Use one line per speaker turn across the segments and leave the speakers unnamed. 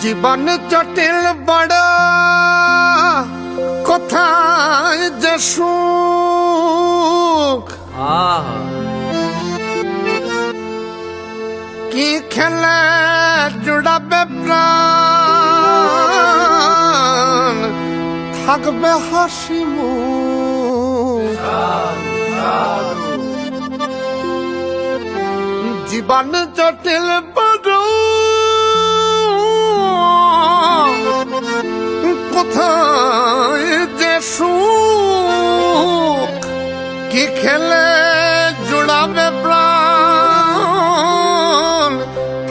জীবন জটিল বড় কোথায় যে সুখ কি খেলে জুড়াবে প্রাণ থাকবে হাসি জীবন জটিল বড়। কোথায় যে সুখ? কি খেলে জুড়াবে প্রাণ?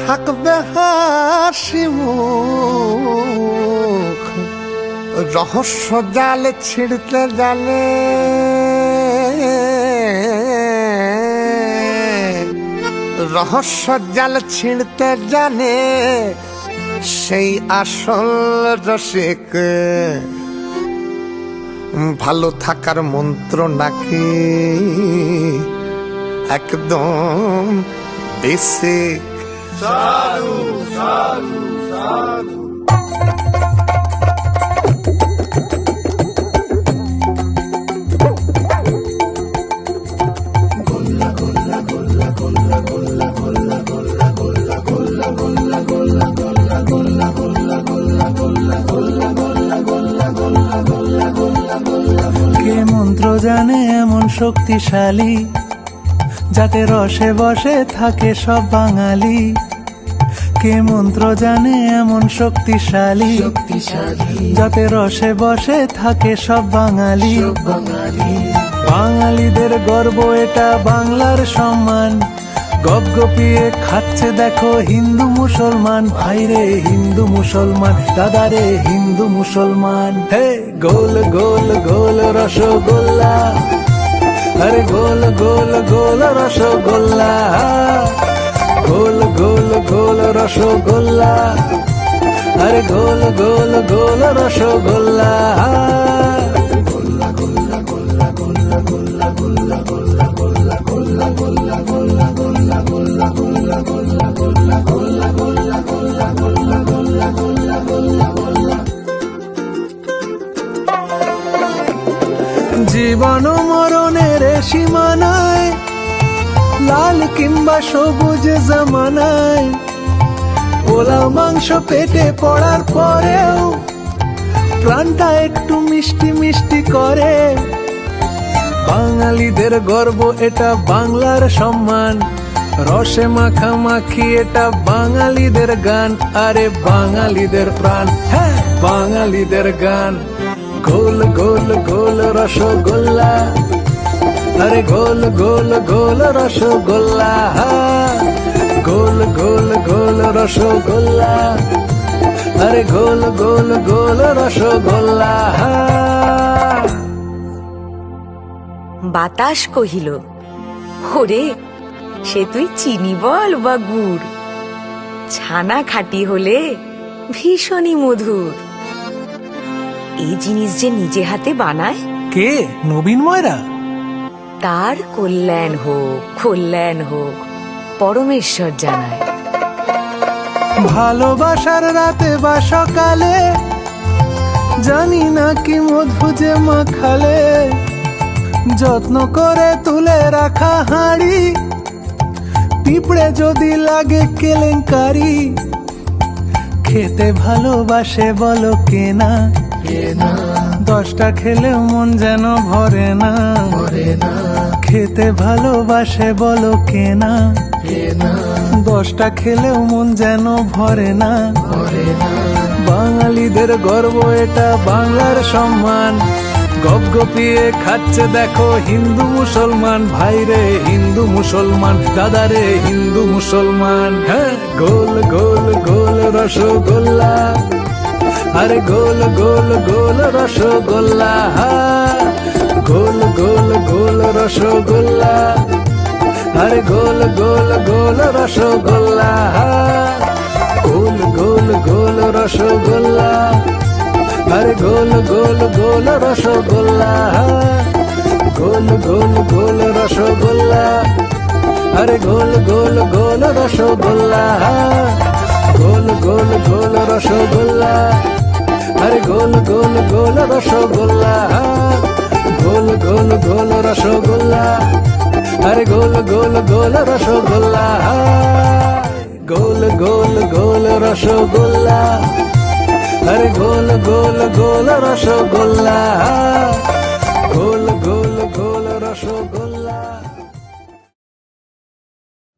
থাকবে হাসি মুখ। রহস্য জাল ছিড়তে জালে। রহস্য জাল ছিঁড়তে জানে সেই আসল রসিক। ভালো থাকার মন্ত্র নাকি? একদম বেসিক।
কে শক্তিশালী যাতে রসে বসে থাকে সব বাঙালি। কে মন্ত্র জানে এমন শক্তিশালী? যাতে রসে বসে থাকে সব বাঙালি। বাঙালিদের গর্ব এটা বাংলার সম্মান। গপগপিয়ে খাচ্ছে দেখো হিন্দু মুসলমান। ভাইরে হিন্দু মুসলমান দাদারে হিন্দু মুসলমান। হে গোল গোল গোল রসগোল্লা। আরে গোল গোল গোল রসগোল্লা। গোল গোল গোল রসগোল্লা। আরে গোল গোল গোল রসগোল্লা। জীবন মরণের সীমানায়, লাল কিংবা সবুজ জামানায়। পোলাও মাংস পেটে পড়ার পরেও প্রাণটা একটু মিষ্টি মিষ্টি করে। বাঙালিদের গর্ব, এটা বাংলার সম্মান। রসে মাখামাখি এটা বাঙালিদের গান। আরে বাঙালিদের প্রাণ হ্যাঁ বাঙালিদের গান। গোল গোল গোল রসগোল্লা। আরে গোল গোল গোল রসগোল্লা গোল গোল গোল রসগোল্লা। আরে গোল গোল গোল রসগোল্লা
বাতাস কহিল ওরে সে তুই চিনি বল বা গুড় ছানা খাটি হলে ভীষণই মধুর। এই জিনিস যে নিজে হাতে বানায়?
কে? নবীন ময়রা?
তার কল্যাণ হোক কল্যাণ হোক পরমেশ্বর জানায়।
ভালোবাসার রাতে বা সকালে জানি না কি মধু যে মাখালে যত্ন করে তুলে রাখা হাঁড়ি পিঁপড়ে যদি লাগে কেলেঙ্কারি খেতে ভালোবাসে বলো কেনা? দশটা খেলেও মন যেন ভরে না। খেতে ভালোবাসে বলো কেনা দশটা খেলেও মন যেন ভরে না। বাঙালিদের গর্ব এটা বাংলার সম্মান। গপগপিয়ে খাচ্ছে দেখো হিন্দু মুসলমান। ভাইরে হিন্দু মুসলমান দাদারে হিন্দু মুসলমান। হ্যাঁ গোল গোল গোল রসগোল্লা। আরে গোল গোল গোল রসগোল্লা গোল গোল গোল রসগোল্লা, আরে গোল গোল গোল রসগোল্লা গোল গোল গোল রসগোল্লা, আরে গোল গোল গোল রসগোল্লা গোল গোল গোল রসগোল্লা, আরে গোল গোল গোল রসগোল্লা গোল গোল গোল রসগোল্লা। আরে গোল গোল গোল রসগোল্লা। গোল গোল গোল রসগোল্লা। আরে গোল গোল গোল রসগোল্লা। গোল গোল গোল রসগোল্লা। আরে গোল গোল গোল রসগোল্লা।